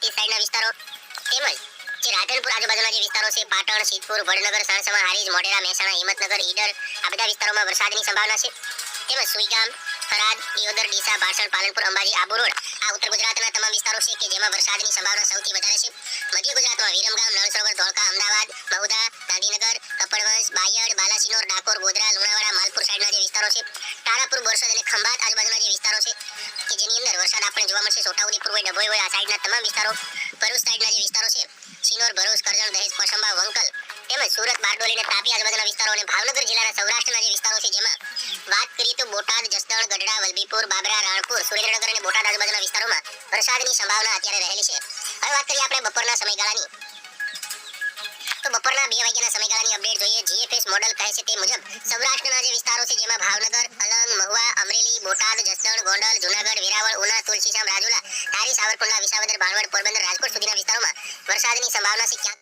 દાંતી સાઈડના વિસ્તારો તેમજ જે રાધનપુર આજુબાજુના જે વિસ્તારો છે, પાટણ, સિદ્ધપુર, વડનગર સાણસમા હારીજ, મોઢેરા, મહેસાણા, હિંમતનગર, ઈડર, આ બધા વિસ્તારોમાં વરસાદની સંભાવના છે. તેમજ સુઈગામ થરાદ દિયોદર, ડીસા ભાસણ પાલનપુર, અંબાજી, આબુ રોડ આ ઉત્તર ગુજરાતના તમામ વિસ્તારો છે કે જેમાં વરસાદની સંભાવના સૌથી વધારે છે. મધ્ય ગુજરાતમાં વિરમગામ નળસરોવર તારાપુર, બોરસદ અને ખંભાત આજુબાજુના જે વિસ્તારો છે, કે જેની અંદર વરસાદ આપણને જોવા મળશે. છોટાઉદેપુર હોય, ડભોઈ હોય, આ સાઈડના તમામ વિસ્તારો, ભરૂચ સાઈડના જે વિસ્તારો છે સિનોર ભરૂચ, કરજણ, દહેજ, કોસંબા, વંકલ તેમજ સુરત, બારડોલી અને તાપી આજુબાજુના વિસ્તારો અને ભાવનગર જિલ્લાના સૌરાષ્ટ્રના જે વિસ્તારો છે, જેમાં વાત કરીએ તો બોટાદ, જસદણ, ગઢડા, વલભીપુર, બાબરા, રાણપુર, સુરેન્દ્રનગર અને બોટાદ આજુબાજુના વિસ્તારોમાં વરસાદની સંભાવના અત્યારે રહેલી છે. હવે વાત કરીએ આપણે બપોરના સમયગાળાની. તો બપોરના બે વાગ્યાના સમયગાળાની અપડેટ જોઈએ. જીએફએસ મોડલ કહે છે તે મુજબ સૌરાષ્ટ્રના જે વિસ્તારો છે, જેમાં ભાવનગર મહુવા, અમરેલી, બોટાદ, જસદણ, ગોંડલ, જુનાગઢ, વેરાવળ, ઉના તુલસીશામ રાજુલા, ધારી, સાવરકુંડલા, વિસાવદર બાળવડ પોરબંદર, રાજકોટ સુધીના વિસ્તારોમાં વરસાદની સંભાવના છે ક્યાંક